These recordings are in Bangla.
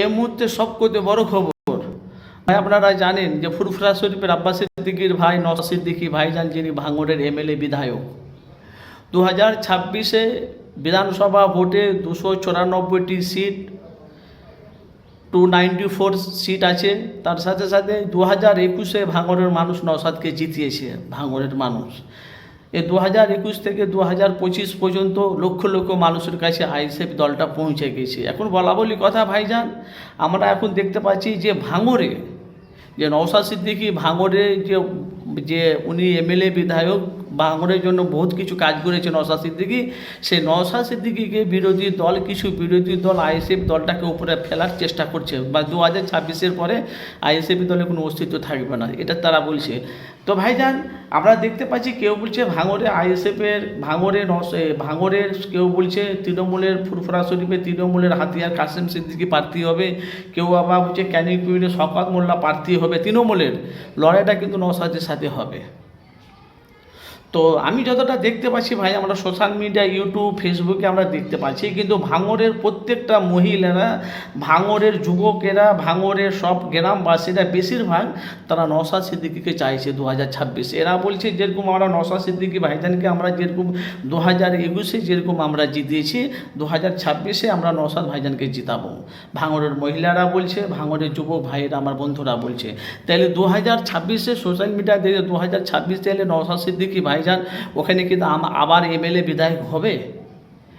এই মুহূর্তে সবকতে বড় খবর। ভাই, আপনারা জানেন যে ফুরফুরা শরীফের আব্বাস সিদ্দিকির ভাই, নওশাদ সিদ্দিকি ভাইজান, যিনি ভাঙড়ের এমএলএ, বিধায়ক। দু হাজার ছাব্বিশে বিধানসভা ভোটে দুশো চুরানব্বইটি seat, two ninety four seat আছে। তার সাথে সাথে দু হাজার একুশে ভাঙড়ের মানুষ নওশাদকে জিতিয়েছে, ভাঙড়ের মানুষ। এই দু হাজার একুশ থেকে দু হাজার পঁচিশ পর্যন্ত লক্ষ লক্ষ মানুষের কাছে আইএসএফ দলটা পৌঁছে গেছে। এখন বলা বলি কথা ভাইজান, আমরা এখন দেখতে পাচ্ছি যে ভাঙরে যে নওশাদ সিদ্দিকী ভাঙরে যে যে উনি এমএলএ বিধায়ক ভাঙড়ের জন্য বহুত কিছু কাজ করেছে নওশাদ সিদ্দিকি। সেই নওশাদ সিদ্দিকীকে বিরোধী দল, কিছু বিরোধী দল, আইএসএফ দলটাকে উপরে ফেলার চেষ্টা করছে বা দু হাজার ছাব্বিশের পরে আইএসএফ দলের কোনো অস্তিত্ব থাকবে না, এটা তারা বলছে। তো ভাইজান, আমরা দেখতে পাচ্ছি কেউ বলছে ভাঙরে আইএসএফের, ভাঙরে ভাঙড়ের কেউ বলছে তৃণমূলের, ফুরফুরা শরীফে তৃণমূলের হাতিয়ার কাসেম সিদ্দিকি প্রার্থী হবে। কেউ আবার বলছে ক্যানিকুইরে শকাত মোল্লা প্রার্থী হবে তৃণমূলের। লড়াইটা কিন্তু নসাদের সাথে হবে। তো আমি যতটা দেখতে পাচ্ছি ভাই, আমরা সোশ্যাল মিডিয়া ইউটিউব ফেসবুকে আমরা দেখতে পাচ্ছি, কিন্তু ভাঙরের প্রত্যেকটা মহিলারা ভাঙরের যুবকেরা ভাঙরের সব গ্রামবাসীরা বেশিরভাগ তারা নওশাদ সিদ্দিকিকে চাইছে দু হাজার ছাব্বিশে। এরা বলছে, যেরকম আমরা নওশাদ সিদ্দিকি ভাইজানকে আমরা যেরকম দু হাজার একুশে যেরকম আমরা জিতিয়েছি দু হাজার ছাব্বিশে আমরা নওশাদ ভাইজানকে জিতাবো। ভাঙরের মহিলারা বলছে ভাঙরের যুবক ভাইয়েরা, আমার বন্ধুরা বলছে তাহলে দু হাজার ছাব্বিশে সোশ্যাল মিডিয়া দেখে দু হাজার ছাব্বিশ তাহলে নওশাদ সিদ্দিকি ভাইজান, ওখানে কিন্তু আবার এমএলএ বিধায়ক হবে?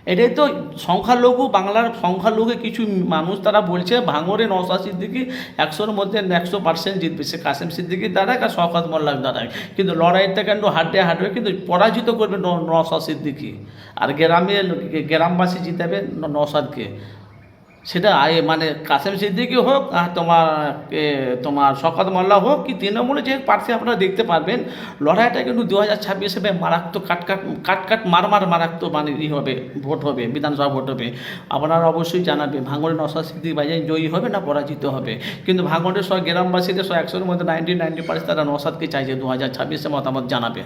এটাই তো সংখ্যালঘু, বাংলার সংখ্যালঘু কিছু মানুষ তারা বলছে ভাঙরে নওশাদ সিদ্দিকি একশোর মধ্যে একশো পার্সেন্ট জিতবে। সে কাসেম সিদ্দিকির দ্বারা আর শওকত মোল্লার দ্বারা কিন্তু লড়াইটা কেন হাড্ডে হাঁটবে কিন্তু পরাজিত করবে ন- নওশাদ সিদ্দিকি। আর গ্রামে গ্রামবাসী জিতাবে ন- নওশাদকে। সেটা মানে কাসেম সিদ্দিকি হোক আর তোমার তোমার শকত মোল্লা হোক কি তৃণমূলে যে প্রার্থী আপনারা দেখতে পারবেন, লড়াইটা কিন্তু দু হাজার ছাব্বিশে মারাত্মক কাটকাট কাটকাট কাট কাট মার মার মারাত্মক মানে ই হবে, ভোট হবে, বিধানসভা ভোট হবে। আপনারা অবশ্যই জানাবে ভাঙড়ের নশা সিদ্দিক বাজার জয়ী হবে না পরাজিত হবে? কিন্তু ভাঙড়ের সব গ্রামবাসীদের সব একশোর মধ্যে নাইনটি নাইনটি পার্সেন্ট তারা নসাদকে চাইছে দু হাজার ছাব্বিশে মতামত জানাবে।